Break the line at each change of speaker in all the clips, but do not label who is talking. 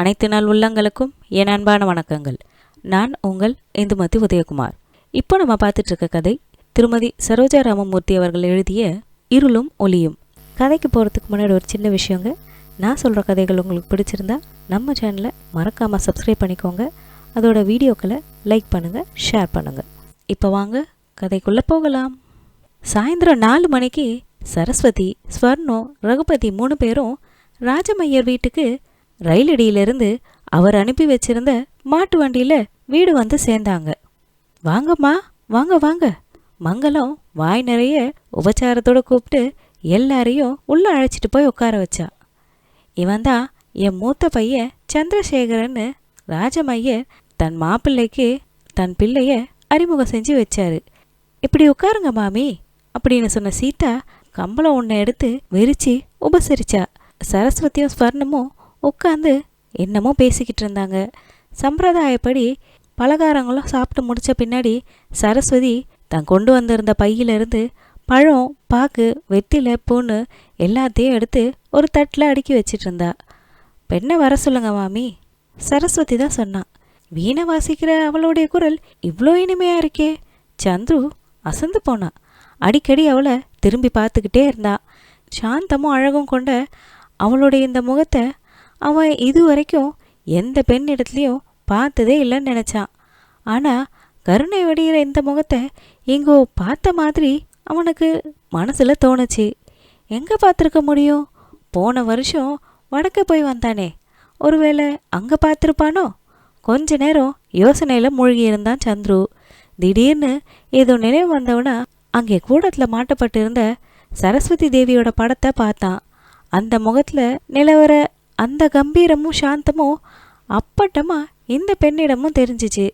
அனைத்து நாள் உள்ளங்களுக்கும் என் அன்பான வணக்கங்கள். நான் உங்கள் இந்துமதி உதயகுமார். இப்போ நம்ம பார்த்துட்டு இருக்க கதை திருமதி சரோஜா ராமமூர்த்தி அவர்கள் எழுதிய இருளும் ஒளியும். கதைக்கு போகிறதுக்கு முன்னாடி ஒரு சின்ன விஷயங்க. நான் சொல்கிற கதைகள் உங்களுக்கு பிடிச்சிருந்தா நம்ம சேனலை மறக்காமல் சப்ஸ்கிரைப் பண்ணிக்கோங்க. அதோட வீடியோக்களை லைக் பண்ணுங்கள் ஷேர் பண்ணுங்கள் இப்போ வாங்க கதைக்குள்ளே போகலாம். சாயந்தரம் நாலு மணிக்கு சரஸ்வதி ஸ்வர்ணம் ரகுபதி மூணு பேரும் ராஜமையர் வீட்டுக்கு ரயிலடியிலிருந்து அவர் அனுப்பி வச்சிருந்த மாட்டு வண்டியில வீடு வந்து சேர்ந்தாங்க. வாங்கம்மா வாங்க வாங்க. மங்களம் வாய் நிறைய உபச்சாரத்தோட கூப்பிட்டு எல்லாரையும் உள்ள அழைச்சிட்டு போய் உட்கார வச்சா. இவன் தான் என் மூத்த பையன் சந்திரசேகரன்னு ராஜமையர் தன் மாப்பிள்ளைக்கு தன் பிள்ளைய அறிமுகம் செஞ்சு வச்சாரு. இப்படி உட்காருங்க மாமி அப்படின்னு சொன்ன சீதா கம்பளம் ஒன்றை எடுத்து விரிச்சு உபசரிச்சா. சரஸ்வதியும் ஸ்வர்ணமும் உட்காந்து என்னமோ பேசிக்கிட்டு இருந்தாங்க. சம்பிரதாயப்படி பலகாரங்களும் சாப்பிட்டு முடிச்ச பின்னாடி சரஸ்வதி தான் கொண்டு வந்திருந்த பையிலிருந்து பழம் பாக்கு வெத்தில பூன்னு எல்லாத்தையும் எடுத்து ஒரு தட்டில் அடுக்கி வச்சிட்டு இருந்தா. பெண்ணை வர சொல்லுங்க மாமி சரஸ்வதி தான் சொன்னான். வீணை வாசிக்கிற அவளுடைய குரல் இவ்வளோ இனிமையா இருக்கே. சந்துரு அசந்து போனான் அடிக்கடி அவளை திரும்பி பார்த்துக்கிட்டே இருந்தா. சாந்தமும் அழகும் கொண்ட அவளுடைய இந்த முகத்தை அவன் இது வரைக்கும் எந்த பெண் இடத்துலையும் பார்த்ததே இல்லைன்னு நினச்சான். ஆனால் கருணை வடிகிற இந்த முகத்தை எங்கோ பார்த்த மாதிரி அவனுக்கு மனசில் தோணுச்சு. எங்கே பார்த்துருக்க முடியும்? போன வருஷம் வடக்க போய் வந்தானே. ஒருவேளை அங்கே பார்த்துருப்பானோ? கொஞ்ச நேரம் யோசனையில் மூழ்கி இருந்தான் சந்துரு. திடீர்னு ஏதோ நினைவு வந்தவனா அங்கே கூடத்தில் மாட்டப்பட்டிருந்த சரஸ்வதி தேவியோட படத்தை பார்த்தான். அந்த முகத்தில் நிலவர அந்த கம்பீரமும் சாந்தமும் அப்பட்டமா இந்த பெண்ணிடமும் தெரிஞ்சிச்சு.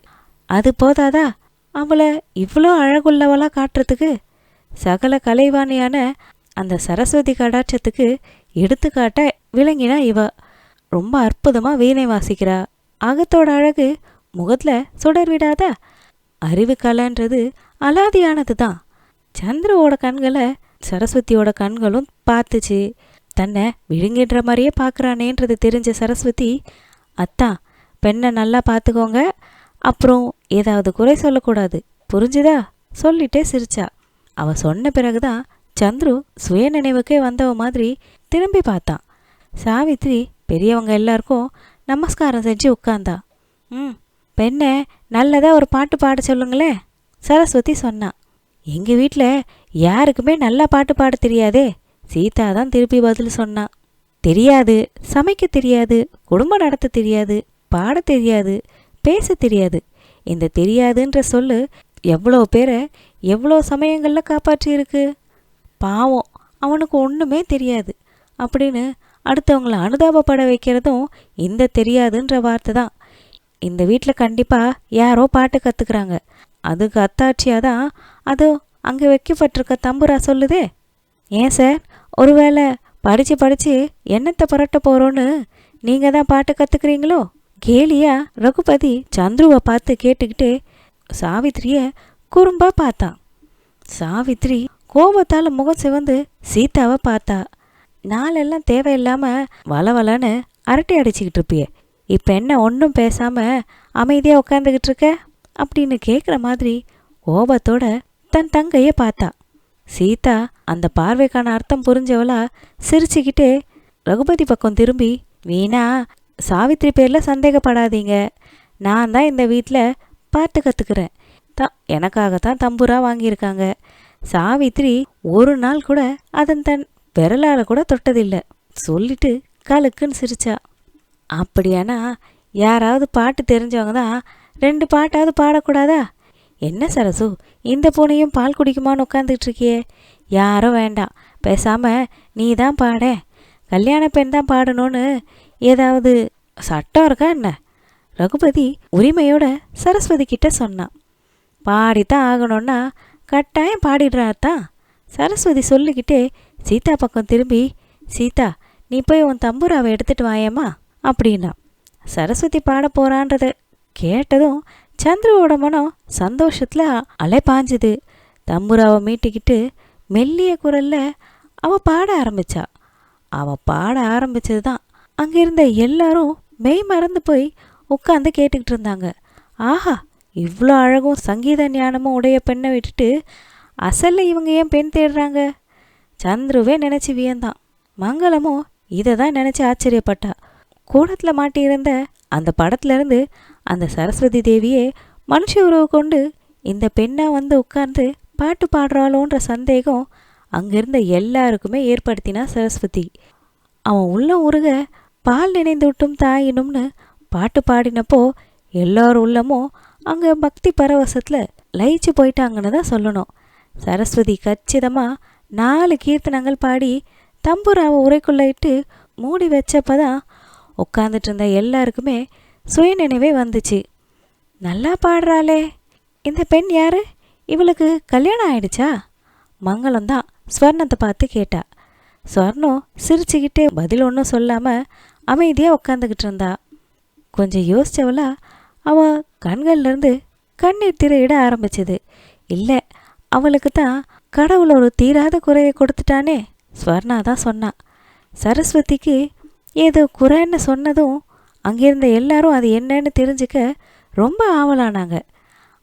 அது போதாதா? அவளை இவ்வளோ அழகுள்ளவளாக காட்டுறதுக்கு சகல கலைவாணியான அந்த சரஸ்வதி கடாட்சத்துக்கு எடுத்துக்காட்ட விளங்கினா இவ. ரொம்ப அற்புதமாக வீணை வாசிக்கிறா. அகத்தோட அழகு முகத்துல சுடர் விடாதா? அறிவு கலைன்றது அலாதியானது தான் சந்திரவோட கண்களை சரஸ்வதியோட கண்களும் பார்த்துச்சு. தன்னை விழுங்கின்ற மாதிரியே பார்க்குறானேன்றது தெரிஞ்ச சரஸ்வதி அத்தா பெண்ணை நல்லா பார்த்துக்கோங்க. அப்புறம் ஏதாவது குறை சொல்லக்கூடாது. புரிஞ்சுதா? சொல்லிட்டே சிரிச்சா. அவ சொன்ன பிறகுதான் சந்துரு சுய நினைவுக்கே வந்தவ மாதிரி திரும்பி பார்த்தான் சாவித்ரி பெரியவங்க எல்லாருக்கும் நமஸ்காரம் செஞ்சு உட்கார்ந்தா. ம் பெண்ணை நல்லதா ஒரு பாட்டு பாட சொல்லுங்களேன் சரஸ்வதி சொன்னான் எங்கள் வீட்டில் யாருக்குமே நல்லா பாட்டு பாட தெரியாதே. சீதா தான் திருப்பி பதில் சொன்னா. தெரியாது சமைக்க தெரியாது குடும்பம் நடத்த தெரியாது பாட தெரியாது பேச தெரியாது. இந்த தெரியாதுன்ற சொல்லு எவ்வளோ பேரை எவ்வளோ சமயங்களில் காப்பாற்றியிருக்கு? பாவம் அவனுக்கு ஒன்றுமே தெரியாது. அப்படின்னு அடுத்தவங்களை அனுதாபப்பட வைக்கிறதும் இந்த தெரியாதுன்ற வார்த்தை தான். இந்த வீட்டில் கண்டிப்பாக யாரோ பாட்டு கற்றுக்குறாங்க அதுக்கு அத்தாட்சியாக தான் அது அங்கே வைக்கப்பட்டிருக்க தம்புரா சொல்லுதே. ஏன் சார்? ஒருவேளை படித்து படித்து என்னத்தை புரட்ட போகிறோன்னு நீங்கள் தான் பாட்டு கற்றுக்குறீங்களோ கேலியா ரகுபதி சந்துருவை பார்த்து கேட்டுக்கிட்டு சாவித்திரியை குறும்பா பார்த்தான் சாவித்ரி கோபத்தால் முகம் சிவந்து சீதாவை பார்த்தா. நாளெல்லாம் தேவையில்லாமல் வளவலன்னு அரட்டை அடிச்சுக்கிட்டு இருப்பிய. இப்போ என்ன ஒன்றும் பேசாமல் அமைதியாக உட்காந்துக்கிட்டு இருக்க? அப்படின்னு கேட்குற மாதிரி கோபத்தோட தன் தங்கையை பார்த்தா. சீதா அந்த பார்வைக்கான அர்த்தம் புரிஞ்சவளா சிரிச்சுக்கிட்டே ரகுபதி பக்கம் திரும்பி வீணா சாவித்ரி பேரில் சந்தேகப்படாதீங்க. நான் தான் இந்த வீட்டில் பாட்டு கற்றுக்கிறேன் தான் எனக்காக தான் தம்புரா வாங்கியிருக்காங்க. சாவித்ரி ஒரு நாள் கூட அதன் தன் விரலால் கூட தொட்டதில்லை. சொல்லிட்டு கலுக்குன்னு சிரிச்சா. அப்படியானா யாராவது பாட்டு தெரிஞ்சவங்க தான் ரெண்டு பாட்டாவது பாடக்கூடாதா? என்ன சரசு இந்த பூனையும் பால் குடிக்குமான்னு உட்காந்துக்கிட்டு இருக்கியே யாரும் வேண்டாம். பேசாம நீ தான் பாட. கல்யாண பெண் தான் பாடணும்னு ஏதாவது சட்டம் இருக்கா என்ன? ரகுபதி உரிமையோட சரஸ்வதி கிட்ட சொன்னான். பாடித்தான் ஆகணும்னா கட்டாயம் பாடிடுறாத்தான் சரஸ்வதி சொல்லிக்கிட்டே சீதா பக்கம் திரும்பி சீதா நீ போய் உன் தம்பூராவை எடுத்துட்டு வாயேம்மா அப்படின்னா. சரஸ்வதி பாட போறான்றத கேட்டதும் சந்துருவோட மனம் சந்தோஷத்துல அலை பாஞ்சுது தம்புராவை மீட்டிக்கிட்டு மெல்லிய குரல்ல அவள் பாட ஆரம்பிச்சா. அவள் பாட ஆரம்பிச்சது தான் அங்கிருந்த எல்லாரும் மெய் மறந்து போய் உட்காந்து கேட்டுக்கிட்டு இருந்தாங்க. ஆஹா இவ்வளோ அழகும் சங்கீத ஞானமும் உடைய பெண்ணை விட்டுட்டு அசல்ல இவங்க ஏன் பெண் தேடுறாங்க? சந்துருவே நினச்சி வியந்தான். மங்களமும் இதை தான் நினச்சி ஆச்சரியப்பட்டா. கூடத்தில் மாட்டியிருந்த அந்த படத்துலேருந்து அந்த சரஸ்வதி தேவியே மனுஷ உறவு கொண்டு இந்த பெண்ணாக வந்து உட்கார்ந்து பாட்டு பாடுறாளோன்ற சந்தேகம் அங்கிருந்த எல்லாருக்குமே ஏற்படுத்தினா சரஸ்வதி. அவன் உள்ள உருக பால் நினைந்து விட்டும் தாயினும்னு பாட்டு பாடினப்போ எல்லார் உள்ளமும் அங்கே பக்தி பரவசத்தில் லயிச்சு போயிட்டாங்கன்னு தான் சொல்லணும். சரஸ்வதி கச்சிதமாக நாலு கீர்த்தனங்கள் பாடி தம்புராவை உரைக்குள்ள இட்டு மூடி வச்சப்பதான் உட்காந்துட்டு இருந்த எல்லாருக்குமே சுயநினைவே வந்துச்சு. நல்லா பாடுறாளே. இந்த பெண் யாரு? இவளுக்கு கல்யாணம் ஆயிடுச்சா? மங்களம் தான் ஸ்வர்ணத்தை பார்த்து கேட்டா. ஸ்வர்ணம் சிரிச்சுக்கிட்டே பதில் ஒன்றும் சொல்லாமல் அமைதியாக உட்காந்துக்கிட்டு இருந்தா கொஞ்சம் யோசித்தவளா அவள் கண்கள்லேருந்து கண்ணீர் திரையிட ஆரம்பிச்சது. இல்லை அவளுக்கு தான் கடவுள் ஒரு தீராத குறையை கொடுத்துட்டானே ஸ்வர்ணா தான் சொன்னான் சரஸ்வதிக்கு ஏதோ குறைன்னு சொன்னதும் அங்கிருந்த எல்லாரும் அது என்னன்னு தெரிஞ்சுக்க ரொம்ப ஆவலானாங்க.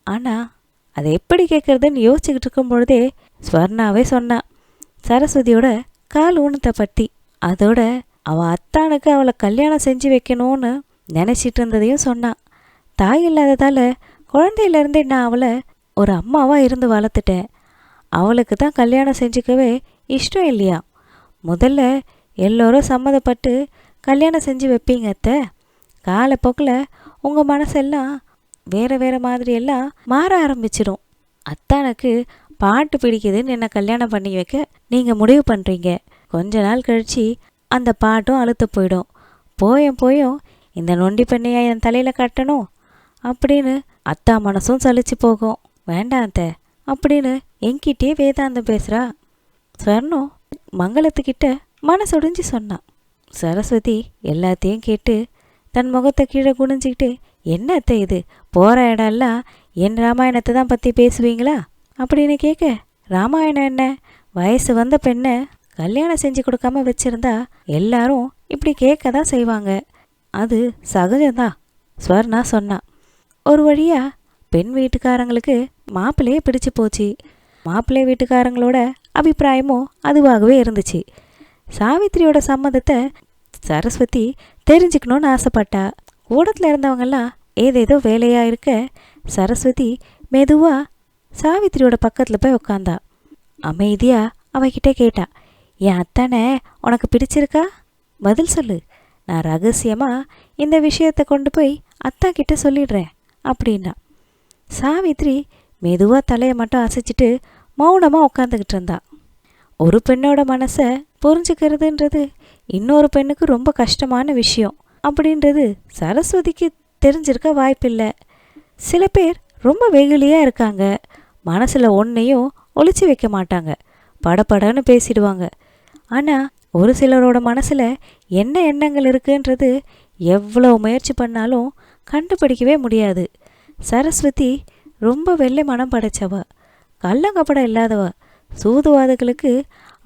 ஆனால் அதை எப்படி கேட்குறதுன்னு யோசிச்சுக்கிட்டு இருக்கும் பொழுதே ஸ்வர்ணாவே சொன்னா சரஸ்வதியோட கால் ஊனத்தை பற்றி அதோட அவள் அத்தானுக்கு அவளை கல்யாணம் செஞ்சு வைக்கணும்னு நினச்சிட்டு இருந்ததையும் சொன்னான் தாய் இல்லாததால் குழந்தையிலேருந்தே நான் அவளை ஒரு அம்மாவாக இருந்து வளர்த்துட்டேன். அவளுக்கு தான் கல்யாணம் செஞ்சுக்கவே இஷ்டம் இல்லையா முதல்ல எல்லோரும் சம்மதப்பட்டு கல்யாணம் செஞ்சு வைப்பீங்க அத்தை. காலப்போக்கில் உங்கள் மனசெல்லாம் வேறு வேறு மாதிரியெல்லாம் மாற ஆரம்பிச்சிடும் அத்தானுக்கு பாட்டு பிடிக்குதுன்னு என்னை கல்யாணம் பண்ணி வைக்க நீங்கள் முடிவு பண்ணுறீங்க கொஞ்ச நாள் கழித்து அந்த பாட்டும் அழுத்து போயிடும். போயும் போயும் இந்த நொண்டி பெண்ணையா என் தலையில் கட்டணும் அப்படின்னு அத்தா மனசும் சலிச்சு போகும். வேண்டாம் அத்தை அப்படின்னு என்கிட்டயே வேதாந்தம் பேசுகிறா ஸ்வர்ணம் மங்களத்துக்கிட்ட மனசொடிஞ்சு சொன்னான். சரஸ்வதி எல்லாத்தையும் கேட்டு தன் முகத்தை கீழே குனிஞ்சிக்கிட்டு என்ன அத்தை இது? போகிற இடம்லாம் என் ராமாயணத்தை தான் பற்றி பேசுவீங்களா? அப்படின்னு கேட்க ராமாயணம் என்ன? வயசு வந்த பெண்ணை கல்யாணம் செஞ்சு கொடுக்காம வச்சிருந்தா எல்லாரும் இப்படி கேட்க தான் செய்வாங்க. அது சகஜம்தான் ஸ்வர்ணா சொன்னான் ஒரு வழியாக பெண் வீட்டுக்காரங்களுக்கு மாப்பிள்ளையே பிடிச்சு போச்சு. மாப்பிள்ளை வீட்டுக்காரங்களோட அபிப்பிராயமும் அதுவாகவே இருந்துச்சு. சாவித்திரியோட சம்மதத்தை சரஸ்வதி தெரிஞ்சுக்கணும்னு ஆசைப்பட்டா. கூடத்தில் இருந்தவங்கெல்லாம் ஏதேதோ வேலையாக இருக்க சரஸ்வதி மெதுவாக சாவித்திரியோட பக்கத்தில் போய் உக்காந்தா. அமைதியாக அவகிட்ட கேட்டா என் அத்தானே உனக்கு பிடிச்சிருக்கா? பதில் சொல்லு. நான் ரகசியமாக இந்த விஷயத்தை கொண்டு போய் அத்தா கிட்ட சொல்லிடுறேன் அப்படின்னா. சாவித்ரி மெதுவாக தலையை மட்டும் அசைச்சிட்டு மௌனமாக உட்காந்துக்கிட்டு இருந்தா. ஒரு பெண்ணோட மனசை புரிஞ்சுக்கிறதுன்றது இன்னொரு பெண்ணுக்கு ரொம்ப கஷ்டமான விஷயம். அப்படின்றது சரஸ்வதிக்கு தெரிஞ்சிருக்க வாய்ப்பில்லை. சில பேர் ரொம்ப வெகுளியாக இருக்காங்க. மனசில் ஒன்றையும் ஒழிச்சு வைக்க மாட்டாங்க. படப்படன்னு பேசிடுவாங்க. ஆனால் ஒரு சிலரோட மனசில் என்ன எண்ணங்கள் இருக்குன்றது எவ்வளோ முயற்சி பண்ணாலும் கண்டுபிடிக்கவே முடியாது. சரஸ்வதி ரொம்ப வெள்ளை மனம் படைச்சவ. கள்ளங்கப்படம் இல்லாதவ. சூதுவாதுகளுக்கு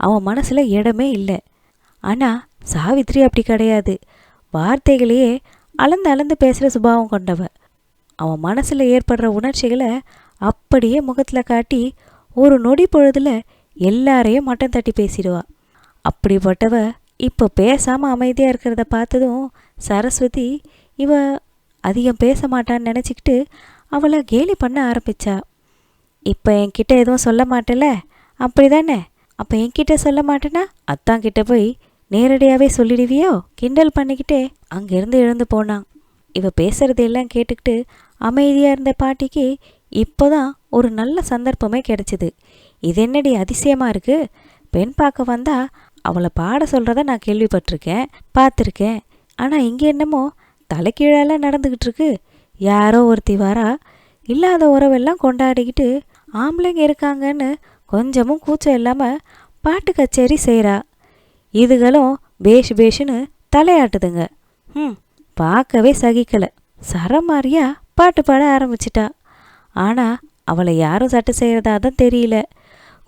அவன் மனசில் இடமே இல்லை. ஆனால் சாவித்ரி அப்படி கிடையாது. வார்த்தைகளையே அளந்து அளந்து பேசுகிற சுபாவம் கொண்டவ. அவன் மனசில் ஏற்படுற உணர்ச்சிகளை அப்படியே முகத்தில் காட்டி ஒரு நொடி பொழுதில் எல்லாரையும் மட்டம் தட்டி பேசிடுவா. அப்படிப்பட்டவ இப்போ பேசாமல் அமைதியாக இருக்கிறத பார்த்ததும் சரஸ்வதி இவ அதிகம் பேச மாட்டான்னு நினச்சிக்கிட்டு அவளை கேலி பண்ண ஆரம்பிச்சா. இப்போ என்கிட்ட எதுவும் சொல்ல மாட்டேல அப்படி தானே அப்போ என்கிட்ட சொல்ல மாட்டேனா? அத்தான் கிட்ட போய் நேரடியாகவே சொல்லிடுவியோ? கிண்டல் பண்ணிக்கிட்டே அங்கேருந்து எழுந்து போனான். இவ பேசுறதையெல்லாம் கேட்டுக்கிட்டு அமைதியாக இருந்த பாட்டிக்கு இப்போதான் ஒரு நல்ல சந்தர்ப்பமே கிடைச்சிது. இது என்னடி அதிசயமாக இருக்கு? பெண் பார்க்க வந்தா அவளை பாட சொல்கிறத நான் கேள்விப்பட்டிருக்கேன் பார்த்துருக்கேன். ஆனால் இங்கே என்னமோ தலைக்கீழாலாம் நடந்துக்கிட்டு இருக்கு. யாரோ ஒருத்தி வரா இல்லாத உறவெல்லாம் கொண்டாடிக்கிட்டு ஆம்பளைங்க இருக்காங்கன்னு கொஞ்சமும் கூச்சம் இல்லாமல் பாட்டு கச்சேரி செய்கிறா இதுகளும் பேஷ் பேஷுன்னு தலையாட்டுதுங்க. ம் பார்க்கவே சகிக்கலை. சரமாரியா பாட்டு பாட ஆரம்பிச்சிட்டா. ஆனால் அவளை யாரும் சட்டை செய்கிறதா தான் தெரியல.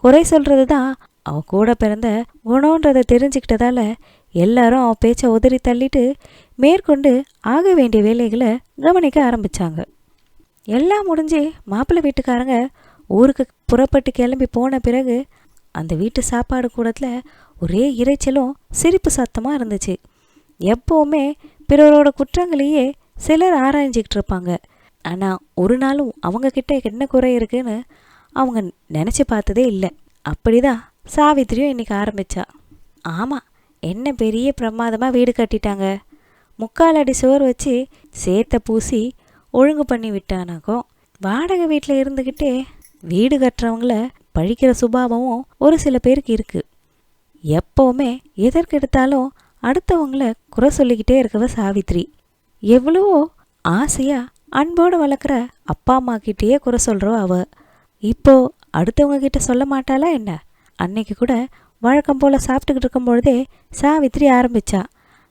குறை சொல்கிறது தான் அவள் கூட பிறந்த குணன்றதை தெரிஞ்சுக்கிட்டதால எல்லாரும் அவன் பேச்சை உதறி தள்ளிட்டு மேற்கொண்டு ஆக வேண்டிய வேலைகளை கவனிக்க ஆரம்பிச்சாங்க. எல்லாம் முடிஞ்சு மாப்பிள்ளை வீட்டுக்காரங்க ஊருக்கு புறப்பட்டு கிளம்பி போன பிறகு அந்த வீட்டு சாப்பாடு கூடத்தில் ஒரே இரைச்சலும் சிரிப்பு சத்தமாக இருந்துச்சு. எப்போவுமே பிறரோட குற்றங்களையே சிலர் ஆராய்ஞ்சிக்கிட்டு இருப்பாங்க. ஆனால் ஒரு நாளும் அவங்கக்கிட்ட என்ன குறை இருக்குன்னு அவங்க நினச்சி பார்த்ததே இல்லை. அப்படிதான் சாவித்திரியும் இன்றைக்கி ஆரம்பிச்சா. ஆமாம் என்ன பெரிய பிரமாதமாக வீடு கட்டிட்டாங்க. முக்கால் அடி சுவர் வச்சு சேத்தை பூசி ஒழுங்கு பண்ணி விட்டானாக்கோ. வாடகை வீட்டில் இருந்துக்கிட்டே வீடு கட்டுறவங்கள பழிக்கிற சுபாவமும் ஒரு சில பேருக்கு இருக்குது எப்போவுமே எதற்கெடுத்தாலும் அடுத்தவங்கள குறை சொல்லிக்கிட்டே இருக்கவ சாவித்ரி. எவ்வளவோ ஆசையா அன்போடு வளர்க்குற அப்பா அம்மா கிட்டேயே குறை சொல்கிறோ அவ. இப்போ அடுத்தவங்க கிட்ட சொல்ல மாட்டாளா என்ன? அன்னைக்கு கூட வழக்கம் போல் சாப்பிட்டுக்கிட்டு இருக்கும் பொழுதே சாவித்ரி ஆரம்பிச்சா.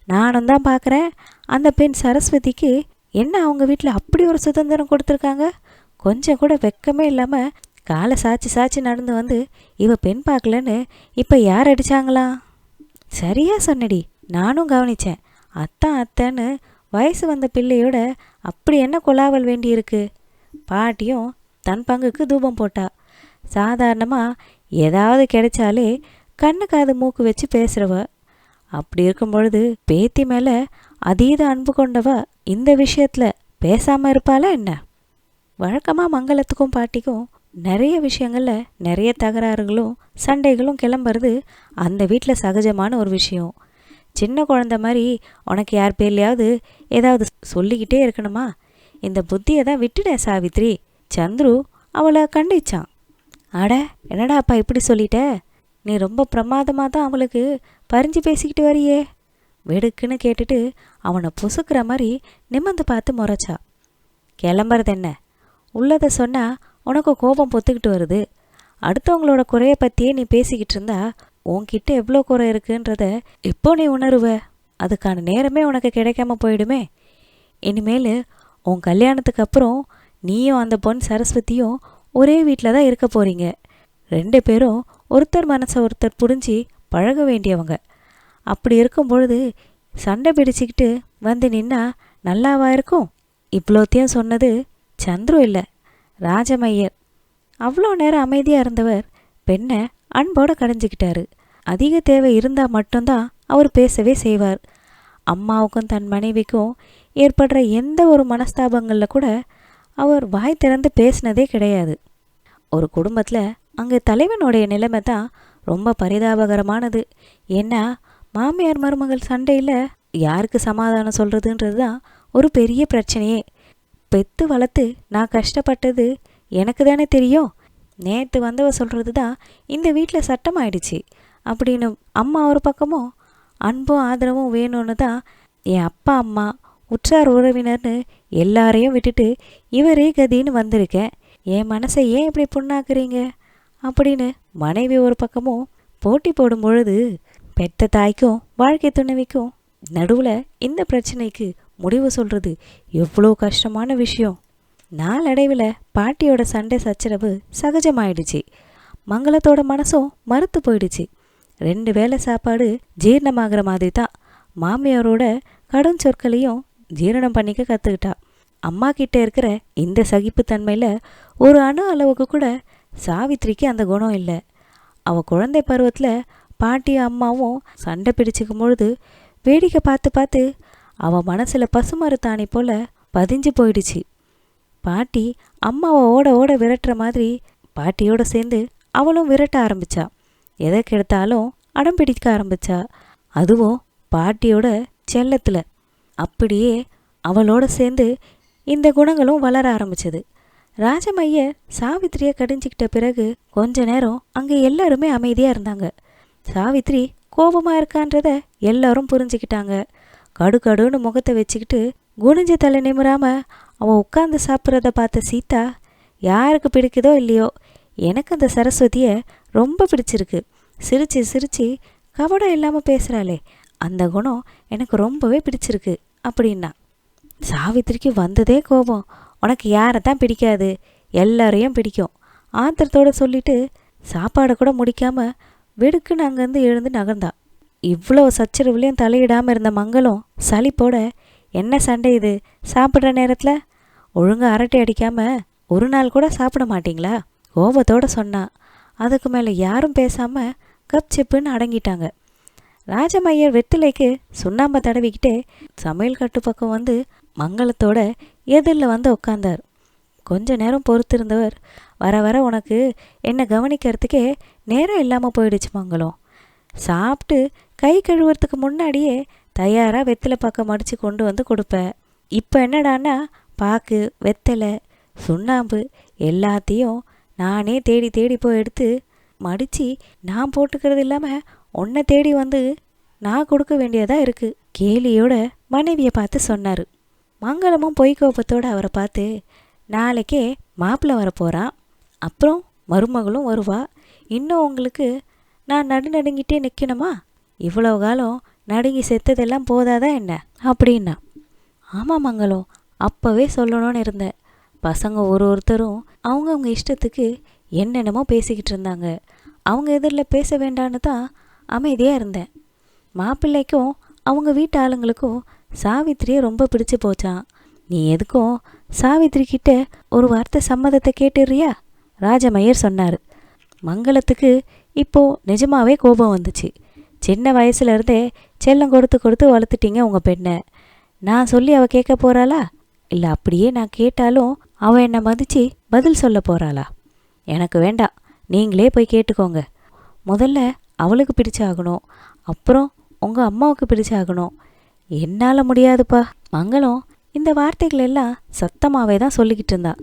நானும் தான் பார்க்குறேன் அந்த பெண் சரஸ்வதிக்கு என்ன அவங்க வீட்டில் அப்படி ஒரு சுதந்திரம் கொடுத்துருக்காங்க? கொஞ்சம் கூட வெக்கமே இல்லாமல் காலை சாச்சி சாச்சி நடந்து வந்து இவ பெண் பார்க்கலன்னு இப்போ யார் அடிச்சாங்களா? சரியா சொன்னடி. நானும் கவனிச்சேன். அத்தான் அத்தைன்னு வயசு வந்த பிள்ளையோட அப்படி என்ன கொலாவல் வேண்டியிருக்கு? பாட்டியும் தன் பங்குக்கு தூபம் போட்டா. சாதாரணமாக ஏதாவது கிடைச்சாலே கண்ணு காது மூக்கு வச்சு பேசுகிறவ அப்படி இருக்கும் பொழுது பேத்தி மேலே அதீத அன்பு கொண்டவ இந்த விஷயத்தில் பேசாமல் இருப்பாளா என்ன? வழக்கமாக மங்களத்துக்கும் பாட்டிக்கும் நிறைய விஷயங்களில் நிறைய தகராறுகளும் சண்டைகளும் கிளம்புறது அந்த வீட்டில் சகஜமான ஒரு விஷயம். சின்ன குழந்த மாதிரி உனக்கு யார் பேர்லையாவது ஏதாவது சொல்லிக்கிட்டே இருக்கணுமா? இந்த புத்தியை தான் விட்டுடேன் சாவித்ரி. சந்துரு அவளை கண்டிச்சான். அட என்னடா அப்பா இப்படி சொல்லிட்ட? நீ ரொம்ப பிரமாதமாக தான் அவளுக்கு பறிஞ்சு பேசிக்கிட்டு வரியே. வெடுக்குன்னு கேட்டுட்டு அவனை பொசுக்கிற மாதிரி நிமிந்து பார்த்து முறைச்சா. கிளம்புறது என்ன? உள்ளதை சொன்னால் உனக்கு கோபம் பொத்துக்கிட்டு வருது. அடுத்தவங்களோட குறைய பற்றியே நீ பேசிக்கிட்டு இருந்தா உன்கிட்ட எவ்வளோ குறை இருக்குன்றத எப்போ நீ உணருவ? அதுக்கான நேரமே உனக்கு கிடைக்காம போயிடுமே. இனிமேல் உன் கல்யாணத்துக்கு அப்புறம் நீயும் அந்த பொன் சரஸ்வதியும் ஒரே வீட்டில் தான் இருக்க போறீங்க. ரெண்டு பேரும் ஒருத்தர் மனசை ஒருத்தர் புரிஞ்சு பழக வேண்டியவங்க. அப்படி இருக்கும் பொழுது சண்டை பிடிச்சிக்கிட்டு வந்து நின்னா நல்லாவா இருக்கும்? இவ்வளோத்தையும் சொன்னது சந்துரு இல்லை ராஜமையர் அவ்வளோ நேரம் அமைதியாக இருந்தவர் பெண்ணை அன்போடு கடைஞ்சிக்கிட்டாரு. அதிக தேவை இருந்தால் மட்டும்தான் அவர் பேசவே செய்வார். அம்மாவுக்கும் தன் மனைவிக்கும் ஏற்படுற எந்த ஒரு மனஸ்தாபங்களில் கூட அவர் வாய் திறந்து பேசினதே கிடையாது. ஒரு குடும்பத்தில் அங்கே தலைவனுடைய நிலைமை தான் ரொம்ப பரிதாபகரமானது. ஏன்னா மாமியார் மருமகள் சண்டையில் யாருக்கு சமாதானம் சொல்கிறதுன்றது தான் ஒரு பெரிய பிரச்சனையே. பெத்து வளர்த்து நான் கஷ்டப்பட்டது எனக்கு தானே தெரியும்? நேற்று வந்தவ சொல்கிறது தான் இந்த வீட்டில் சட்டமாயிடுச்சு. அப்படின்னு அம்மா ஒரு பக்கமும் அன்பும் ஆதரவும் வேணும்னு தான் என் அப்பா அம்மா உற்றார் உறவினர்னு எல்லாரையும் விட்டுட்டு இவரே கதின்னு வந்திருக்கேன். என் மனசை ஏன் இப்படி புண்ணாக்குறீங்க? அப்படின்னு மனைவி ஒரு பக்கமும் போட்டி போடும் பொழுது பெத்த தாய்க்கும் வாழ்க்கை துணைவிக்கும் நடுவில் இந்த பிரச்சனைக்கு முடிவு சொல்கிறது எவ்வளோ கஷ்டமான விஷயம். நாளடைவில் பாட்டியோட சண்டை சச்சரவு சகஜமாயிடுச்சு. மங்களத்தோட மனசும் மறுத்து போயிடுச்சு. ரெண்டு வேளை சாப்பாடு ஜீரணமாகிற மாதிரி தான் மாமியாரோட கடும் சொற்களையும் ஜீரணம் பண்ணிக்க கற்றுக்கிட்டா அம்மா கிட்ட இருக்கிற இந்த சகிப்புத்தன்மையில் ஒரு அணு அளவுக்கு கூட சாவித்திரிக்கு அந்த குணம் இல்லை. அவள் குழந்தை பருவத்தில் பாட்டியும் அம்மாவும் சண்டை பிடிச்சிக்கும் பொழுது வேடிக்கை பார்த்து பார்த்து அவ மனசில் பசுமறுத்தாணி போல பதிஞ்சு போயிடுச்சு. பாட்டி அம்மாவை ஓட ஓட விரட்டுற மாதிரி பாட்டியோட சேர்ந்து அவளும் விரட்ட ஆரம்பிச்சா. எதை கெடுத்தாலும் அடம் பிடிக்க ஆரம்பிச்சா. அதுவும் பாட்டியோட செல்லத்தில். அப்படியே அவளோட சேர்ந்து இந்த குணங்களும் வளர ஆரம்பிச்சது. ராஜமையர் சாவித்திரியை கடிஞ்சிக்கிட்ட பிறகு கொஞ்ச நேரம் அங்கே எல்லாருமே அமைதியாக இருந்தாங்க. சாவித்ரி கோபமாக இருக்கான்றத எல்லாரும் புரிஞ்சுக்கிட்டாங்க. கடு கடுன்னு முகத்தை வச்சுக்கிட்டு குனிஞ்ச தலை நிமிராம அவன் உட்காந்து சாப்பிட்றத பார்த்த சீதா யாருக்கு பிடிக்குதோ இல்லையோ எனக்கு அந்த சரஸ்வதியை ரொம்ப பிடிச்சிருக்கு. சிரிச்சு சிரிச்சு கவடம் இல்லாமல் பேசுகிறாளே அந்த குணம் எனக்கு ரொம்பவே பிடிச்சிருக்கு அப்படின்னா. சாவித்திரிக்கு வந்ததே கோபம் உனக்கு யாரை தான் பிடிக்காது? எல்லாரையும் பிடிக்கும் ஆத்திரத்தோட சொல்லிட்டு சாப்பாடை கூட முடிக்காம வெடுக்குன்னு அங்கேருந்து எழுந்து நகர்ந்தா. இவ்வளோ சச்சரவுலையும் தலையிடாமல் இருந்த மங்களம் சளிப்போட என்ன சண்டை இது? சாப்பிட்ற நேரத்தில்? ஒழுங்காக அரட்டை அடிக்காமல் ஒரு நாள் கூட சாப்பிட மாட்டீங்களா? கோபத்தோடு சொன்னான் அதுக்கு மேலே யாரும் பேசாமல் கப் சிப்புன்னு அடங்கிட்டாங்க. ராஜமையர் வெத்திலைக்கு சுண்ணாம்பை தடவிக்கிட்டே சமையல் கட்டு பக்கம் வந்து மங்களத்தோட எதிரில் வந்து உட்காந்தார் கொஞ்ச நேரம் பொறுத்திருந்தவர் வர வர உனக்கு என்னை கவனிக்கிறதுக்கே நேரம் இல்லாமல் போயிடுச்சு மங்களம். சாப்பிட்டு கை கழுவுறதுக்கு முன்னாடியே தயாராக வெத்தலை பக்கம் மடித்து கொண்டு வந்து கொடுப்பேன் இப்போ என்னடான்னா பாக்கு வெத்தலை சுண்ணாம்பு எல்லாத்தையும் நானே தேடி தேடி போய் எடுத்து மடித்து நான் போட்டுக்கிறது இல்லாமல் உன்னை தேடி வந்து நான் கொடுக்க வேண்டியதாக இருக்குது கேலியோட மனைவியை பார்த்து சொன்னார். மங்களமும் பொய் அவரை பார்த்து நாளைக்கே மாப்பிள்ளை வரப்போகிறான் அப்புறம் மருமகளும் வருவா. இன்னும் உங்களுக்கு நான் நடுநடுங்கிட்டே நிற்கணுமா இவ்வளோ காலம் நடுங்கி செத்ததெல்லாம் போதாதா என்ன? அப்படின்னா. ஆமாம் மங்களம் அப்போவே சொல்லணும்னு இருந்தேன். பசங்க ஒரு ஒருத்தரும் அவங்கவுங்க இஷ்டத்துக்கு என்னென்னமோ பேசிக்கிட்டு இருந்தாங்க. அவங்க எதிரில் பேச வேண்டான்னு தான் அமைதியாக இருந்தேன். மாப்பிள்ளைக்கும் அவங்க வீட்டு ஆளுங்களுக்கும் சாவித்திரியை ரொம்ப பிடிச்சு போச்சான் நீ எதுக்கும் சாவித்திரி கிட்ட ஒரு வார்த்தை சம்மதத்தை கேட்டுறியா? ராஜமையர் சொன்னார். மங்களத்துக்கு இப்போ நிஜமாவே கோபம் வந்துச்சு. சின்ன வயசுலேருந்தே செல்லம் கொடுத்து கொடுத்து வளர்த்துட்டீங்க உங்கள் பெண்ணை. நான் சொல்லி அவள் கேட்க போகிறாளா இல்லை அப்படியே நான் கேட்டாலும் அவள் என்னை மதித்து பதில் சொல்ல போகிறாளா எனக்கு வேண்டாம் நீங்களே போய் கேட்டுக்கோங்க. முதல்ல அவளுக்கு பிடிச்சாகணும் அப்புறம் உங்கள் அம்மாவுக்கு பிடிச்சாகணும். என்னால் முடியாதுப்பா. மங்களம் இந்த வார்த்தைகள் எல்லாம் சத்தமாகவே தான் சொல்லிக்கிட்டு இருந்தா.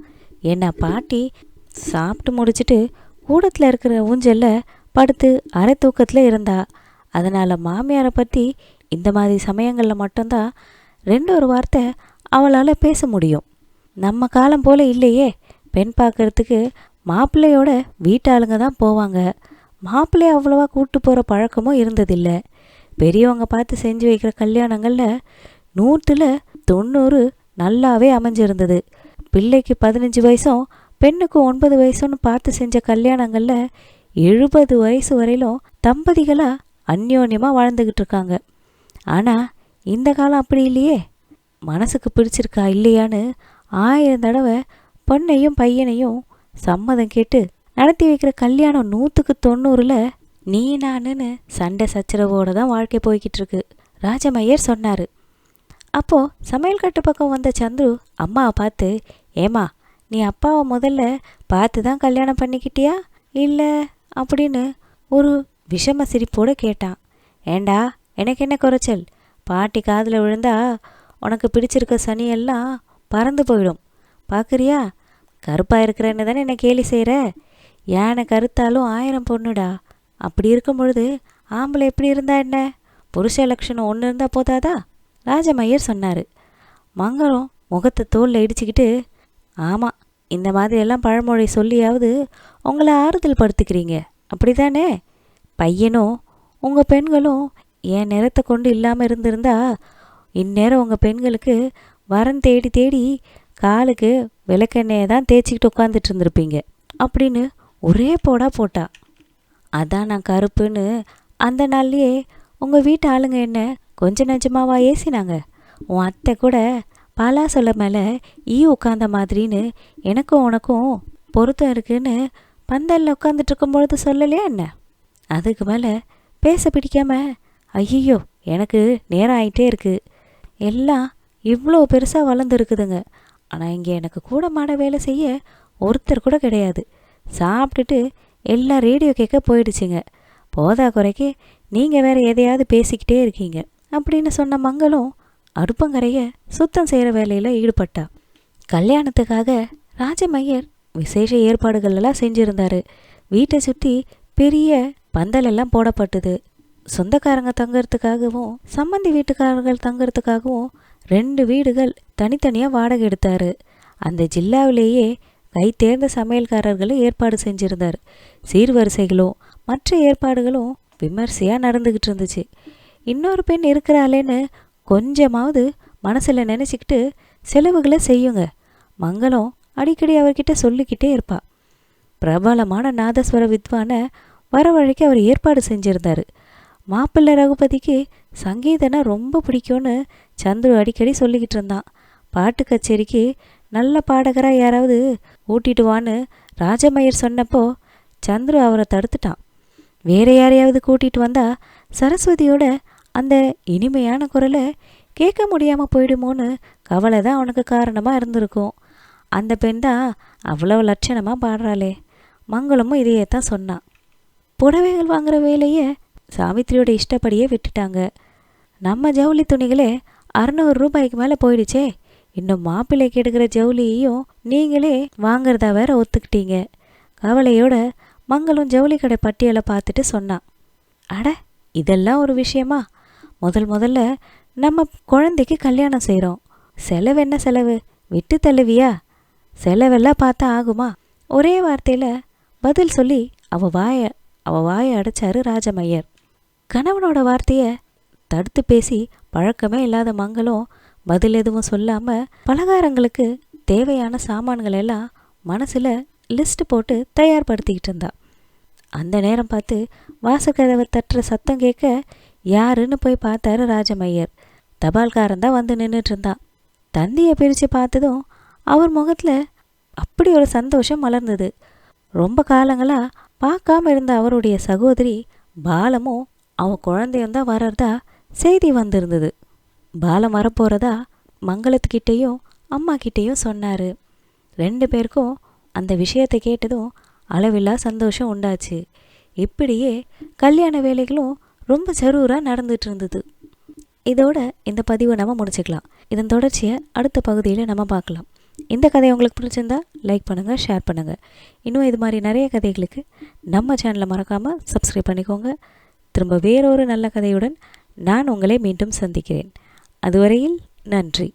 என்ன பாட்டி சாப்பிட்டு முடிச்சிட்டு கூடத்தில் இருக்கிற ஊஞ்சலில் படுத்து அரை தூக்கத்தில் இருந்தா. அதனால் மாமியாரை பற்றி இந்த மாதிரி சமயங்களில் மட்டும்தான் ரெண்டு ஒரு வார்த்தை அவளால் பேச முடியும். நம்ம காலம் போல் இல்லையே. பெண் பார்க்கறதுக்கு மாப்பிள்ளையோட வீட்டாளுங்க தான் போவாங்க. மாப்பிள்ளைய அவ்வளோவா கூப்பிட்டு போகிற பழக்கமும் இருந்ததில்லை. பெரியவங்க பார்த்து செஞ்சு வைக்கிற கல்யாணங்களில் நூற்றில் தொண்ணூறு நல்லாவே அமைஞ்சிருந்தது. பிள்ளைக்கு பதினஞ்சு வயசும் பெண்ணுக்கு ஒன்பது வயசுன்னு பார்த்து செஞ்ச கல்யாணங்களில் எழுபது வயசு வரையிலும் தம்பதிகளாக அந்யோன்யமாக வாழ்ந்துக்கிட்டு இருக்காங்க. ஆனால் இந்த காலம் அப்படி இல்லையே? மனசுக்கு பிடிச்சிருக்கா இல்லையான்னு ஆயிரம் தடவை பொண்ணையும் பையனையும் சம்மதம் கேட்டு நடத்தி வைக்கிற கல்யாணம் நூற்றுக்கு தொண்ணூறில் நீ நானுன்னு சண்டை சச்சரவோடு தான் வாழ்க்கை போய்கிட்டு இருக்கு ராஜமையர் சொன்னார். அப்போது சமையல் கட்டு பக்கம் வந்த சந்துரு அம்மாவை பார்த்து ஏமா நீ அப்பாவை முதல்ல பார்த்து தான் கல்யாணம் பண்ணிக்கிட்டியா? இல்லை? அப்படின்னு ஒரு விஷம சிரிப்போடு கேட்டான் ஏண்டா எனக்கு என்ன குறைச்சல்? பாட்டி காதில் விழுந்தா உனக்கு பிடிச்சிருக்க சனியெல்லாம் பறந்து போயிடும். பார்க்குறியா கருப்பாக இருக்கிறேன்னு தானே என்னை கேலி செய்கிற யானை கருத்தாலும் ஆயிரம் பொண்ணுடா. அப்படி இருக்கும் பொழுது ஆம்பளை எப்படி இருந்தா என்ன? புருஷ லட்சணம் ஒன்று இருந்தால் போதாதா? ராஜமையர் சொன்னார். மங்கலம் முகத்தை தோளில் இடிச்சுக்கிட்டு ஆமாம் இந்த மாதிரியெல்லாம் பழமொழி சொல்லியாவது உங்களை ஆறுதல் படுத்திக்கிறீங்க அப்படிதானே? பையனும் உங்கள் பெண்களும் என் நிறத்தை கொண்டு இல்லாமல் இருந்திருந்தா இந்நேரம் உங்கள் பெண்களுக்கு வரன் தேடி தேடி காலுக்கு விளக்கெண்ணெயை தான் தேய்ச்சிக்கிட்டு உட்காந்துட்டு இருந்திருப்பீங்க. அப்படின்னு ஒரே போடா போட்டா. அதான் நான் கருப்புன்னு அந்த நாள்லேயே உங்கள் வீட்டு ஆளுங்க என்ன கொஞ்சம் நஞ்சமாவா ஏசினாங்க? உன் அத்தை கூட பாலாசொல மேலே ஈ உட்காந்த மாதிரின்னு எனக்கும் உனக்கும் பொருத்தம் இருக்குன்னு பந்தலில் உட்காந்துட்டு இருக்கும்பொழுது சொல்லலையா என்ன? அதுக்கு மேலே பேச பிடிக்காம ஐயோ எனக்கு நேரம் ஆயிட்டே இருக்கு. எல்லாம் இவ்வளோ பெருசாக வளர்ந்துருக்குதுங்க. ஆனால் இங்கே எனக்கு கூட மாட வேலை செய்ய ஒருத்தர் கூட கிடையாது. சாப்பிட்டுட்டு எல்லாம் ரேடியோ கேட்க போயிடுச்சுங்க. போதா குறைக்கு நீங்கள் வேற எதையாவது பேசிக்கிட்டே இருக்கீங்க அப்படின்னு சொன்ன மங்களும் அடுப்பங்கரைய சுத்தம் செய்கிற வேலையில் ஈடுபட்டா. கல்யாணத்துக்காக ராஜமையர் விசேஷ ஏற்பாடுகள் எல்லாம் செஞ்சுருந்தாரு. வீட்டை சுற்றி பெரிய பந்தல் எல்லாம் போடப்பட்டது. சொந்தக்காரங்க தங்கறதுக்காகவும் சம்மந்தி வீட்டுக்காரர்கள் தங்கறதுக்காகவும் ரெண்டு வீடுகள் தனித்தனியாக வாடகை எடுத்தாரு. அந்த ஜில்லாவிலேயே கை தேர்ந்த சமையல்காரர்களை ஏற்பாடு செஞ்சிருந்தார். சீர்வரிசைகளும் மற்ற ஏற்பாடுகளும் விமர்சையாக நடந்துக்கிட்டு இருந்துச்சு. இன்னொரு பெண் இருக்கிறாளேன்னு கொஞ்சமாவது மனசில் நினச்சிக்கிட்டு செலவுகளை செய்யுங்க. மங்களம் அடிக்கடி அவர்கிட்ட சொல்லிக்கிட்டே இருப்பா. பிரபலமான நாதஸ்வர வித்வானை வரவழைக்க அவர் ஏற்பாடு செஞ்சுருந்தார். மாப்பிள்ளை ரகுபதிக்கு சங்கீதனா ரொம்ப பிடிக்கும்னு சந்துரு அடிக்கடி சொல்லிக்கிட்டு இருந்தான். பாட்டு கச்சேரிக்கு நல்ல பாடகராக யாராவது ஊட்டிட்டு வான்னு ராஜமயர் சொன்னப்போ சந்துரு அவரை தடுத்துட்டான். வேற யாரையாவது கூட்டிட்டு வந்தா சரஸ்வதியோட அந்த இனிமையான குரலை கேட்க முடியாமல் போயிடுமோன்னு கவலை தான் அவனுக்கு காரணமாக இருந்திருக்கும். அந்த பெண் தான் அவ்வளோ லட்சணமாக பாடுறாளே. மங்களமும் இதையே தான் சொன்னான். புடவைகள் வாங்குற வேலையை சாவித்திரியோட இஷ்டப்படியே விட்டுட்டாங்க. நம்ம ஜவுளி துணிகளே அறநூறு ரூபாய்க்கு மேலே போயிடுச்சே. இன்னும் மாப்பிள்ளைக்கு எடுக்கிற ஜவுளியையும் நீங்களே வாங்குறதா வேற ஒத்துக்கிட்டீங்க. கவலையோட மங்களும் ஜவுளி கடை பட்டியலை பார்த்துட்டு சொன்னான். அட இதெல்லாம் ஒரு விஷயமா? முதல் முதல்ல நம்ம குழந்தைக்கு கல்யாணம் செய்கிறோம் செலவு என்ன செலவு? விட்டு தள்ளுவியா? செலவெல்லாம் பார்த்தா ஆகுமா? ஒரே வார்த்தையில் பதில் சொல்லி அவள் வாயை அவ வாயை அடைச்சாரு ராஜமையர். கணவனோட வார்த்தையை தடுத்து பேசி பழக்கமே இல்லாத மங்களும் பதில் எதுவும் சொல்லாமல் பலகாரங்களுக்கு தேவையான சாமான்கள் எல்லாம் மனசில் லிஸ்ட் போட்டு தயார்படுத்திக்கிட்டு இருந்தா. அந்த நேரம் பார்த்து வாசக்கதவை தட்டுற சத்தம் கேட்க யாருன்னு போய் பார்த்தாரு ராஜமையர். தபால்காரன் தான் வந்து நின்றுட்டு இருந்தான். தந்தியை பிரித்து பார்த்ததும் அவர் முகத்தில் அப்படி ஒரு சந்தோஷம் மலர்ந்தது. ரொம்ப காலங்களாக பார்க்காம இருந்த அவருடைய சகோதரி பாலமும் அவன் குழந்தையும் தான் வர்றதா செய்தி வந்திருந்தது. பாலம் வரப்போகிறதா மங்களத்துக்கிட்டேயும் அம்மா கிட்டேயும் சொன்னார். ரெண்டு பேருக்கும் அந்த விஷயத்தை கேட்டதும் அளவில்லா சந்தோஷம் உண்டாச்சு. இப்படியே கல்யாண வேலைகளும் ரொம்ப சரூராக நடந்துட்டு இருந்தது இதோட இந்த பதிவை நம்ம முடிச்சுக்கலாம். இதன் தொடர்ச்சியை அடுத்த பகுதியில் நம்ம பார்க்கலாம். இந்த கதை உங்களுக்கு பிடிச்சிருந்தா லைக் பண்ணுங்கள் ஷேர் பண்ணுங்கள் இன்னும் இது மாதிரி நிறைய கதைகளுக்கு நம்ம சேனலை மறக்காமல் சப்ஸ்கிரைப் பண்ணிக்கோங்க. திரும்ப வேறொரு நல்ல கதையுடன் நான் உங்களை மீண்டும் சந்திக்கிறேன். அதுவரையில் நன்றி.